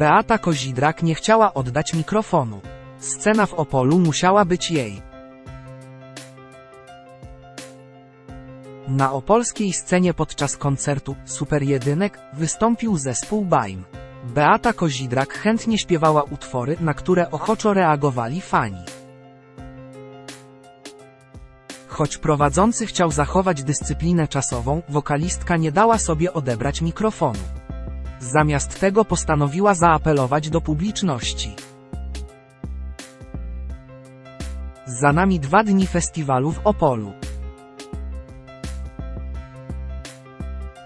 Beata Kozidrak nie chciała oddać mikrofonu. Scena w Opolu musiała być jej. Na opolskiej scenie podczas koncertu Super Jedynek wystąpił zespół Baim. Beata Kozidrak chętnie śpiewała utwory, na które ochoczo reagowali fani. Choć prowadzący chciał zachować dyscyplinę czasową, wokalistka nie dała sobie odebrać mikrofonu. Zamiast tego postanowiła zaapelować do publiczności. Za nami dwa dni festiwalu w Opolu.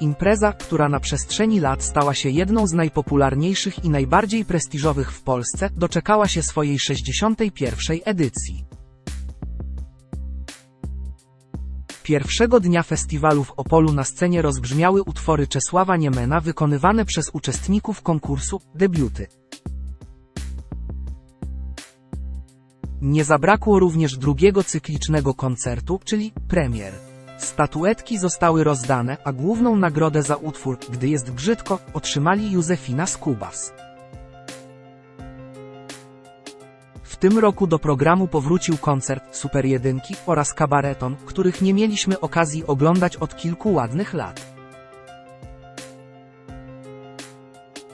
Impreza, która na przestrzeni lat stała się jedną z najpopularniejszych i najbardziej prestiżowych w Polsce, doczekała się swojej 61. edycji. Pierwszego dnia festiwalu w Opolu na scenie rozbrzmiały utwory Czesława Niemena wykonywane przez uczestników konkursu Debiuty. Nie zabrakło również drugiego cyklicznego koncertu, czyli premier. Statuetki zostały rozdane, a główną nagrodę za utwór Gdy jest brzydko otrzymali Józefina Skubas. Tym roku do programu powrócił koncert Super Jedynki oraz kabareton, których nie mieliśmy okazji oglądać od kilku ładnych lat.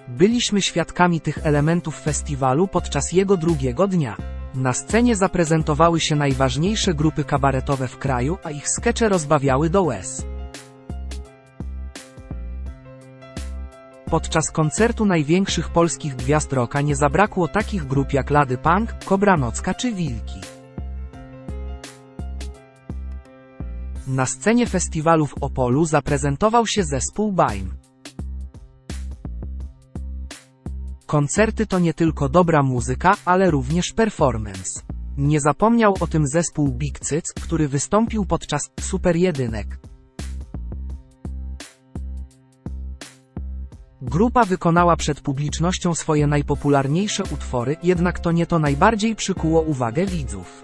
Byliśmy świadkami tych elementów festiwalu podczas jego drugiego dnia. Na scenie zaprezentowały się najważniejsze grupy kabaretowe w kraju, a ich skecze rozbawiały do łez. Podczas koncertu największych polskich gwiazd rocka nie zabrakło takich grup jak Lady Punk, Kobranocka czy Wilki. Na scenie festiwalu w Opolu zaprezentował się zespół Baim. Koncerty to nie tylko dobra muzyka, ale również performance. Nie zapomniał o tym zespół Big Cyc, który wystąpił podczas Super Jedynek. Grupa wykonała przed publicznością swoje najpopularniejsze utwory, jednak to nie to najbardziej przykuło uwagę widzów.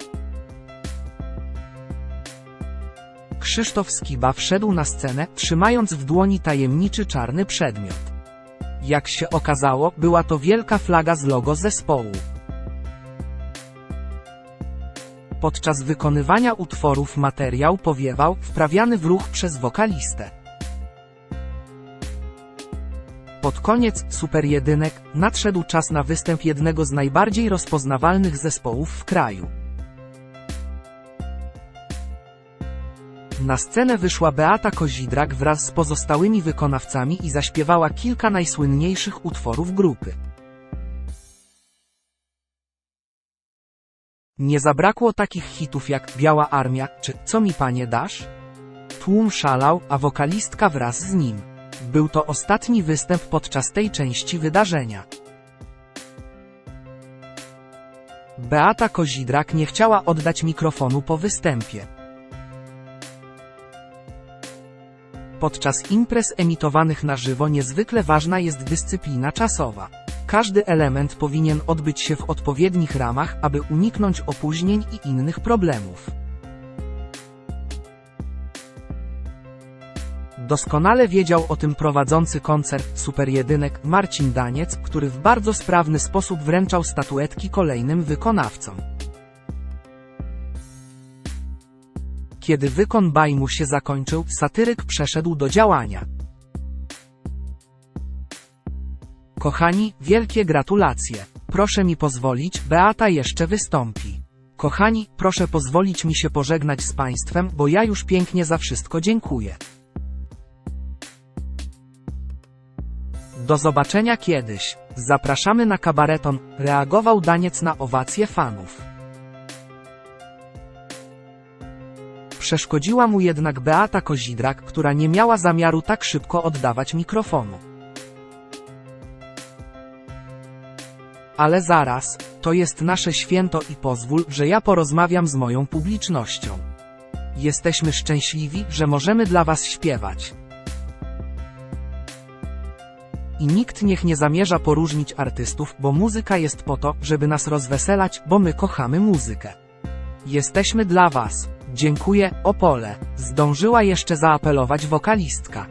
Krzysztof Skiba wszedł na scenę, trzymając w dłoni tajemniczy czarny przedmiot. Jak się okazało, była to wielka flaga z logo zespołu. Podczas wykonywania utworów materiał powiewał, wprawiany w ruch przez wokalistę. Pod koniec Super Jedynek nadszedł czas na występ jednego z najbardziej rozpoznawalnych zespołów w kraju. Na scenę wyszła Beata Kozidrak wraz z pozostałymi wykonawcami i zaśpiewała kilka najsłynniejszych utworów grupy. Nie zabrakło takich hitów jak Biała Armia czy Co mi panie dasz? Tłum szalał, a wokalistka wraz z nim. Był to ostatni występ podczas tej części wydarzenia. Beata Kozidrak nie chciała oddać mikrofonu po występie. Podczas imprez emitowanych na żywo niezwykle ważna jest dyscyplina czasowa. Każdy element powinien odbyć się w odpowiednich ramach, aby uniknąć opóźnień i innych problemów. Doskonale wiedział o tym prowadzący koncert Super Jedynek Marcin Daniec, który w bardzo sprawny sposób wręczał statuetki kolejnym wykonawcom. Kiedy wykon bajmu się zakończył, satyryk przeszedł do działania. Kochani, wielkie gratulacje. Proszę mi pozwolić, Beata jeszcze wystąpi. Kochani, proszę pozwolić mi się pożegnać z Państwem, bo ja już pięknie za wszystko dziękuję. Do zobaczenia kiedyś. Zapraszamy na kabareton, reagował Daniec na owacje fanów. Przeszkodziła mu jednak Beata Kozidrak, która nie miała zamiaru tak szybko oddawać mikrofonu. Ale zaraz, to jest nasze święto i pozwól, że ja porozmawiam z moją publicznością. Jesteśmy szczęśliwi, że możemy dla Was śpiewać. I nikt niech nie zamierza poróżnić artystów, bo muzyka jest po to, żeby nas rozweselać, bo my kochamy muzykę. Jesteśmy dla Was. Dziękuję, Opole. Zdążyła jeszcze zaapelować wokalistka.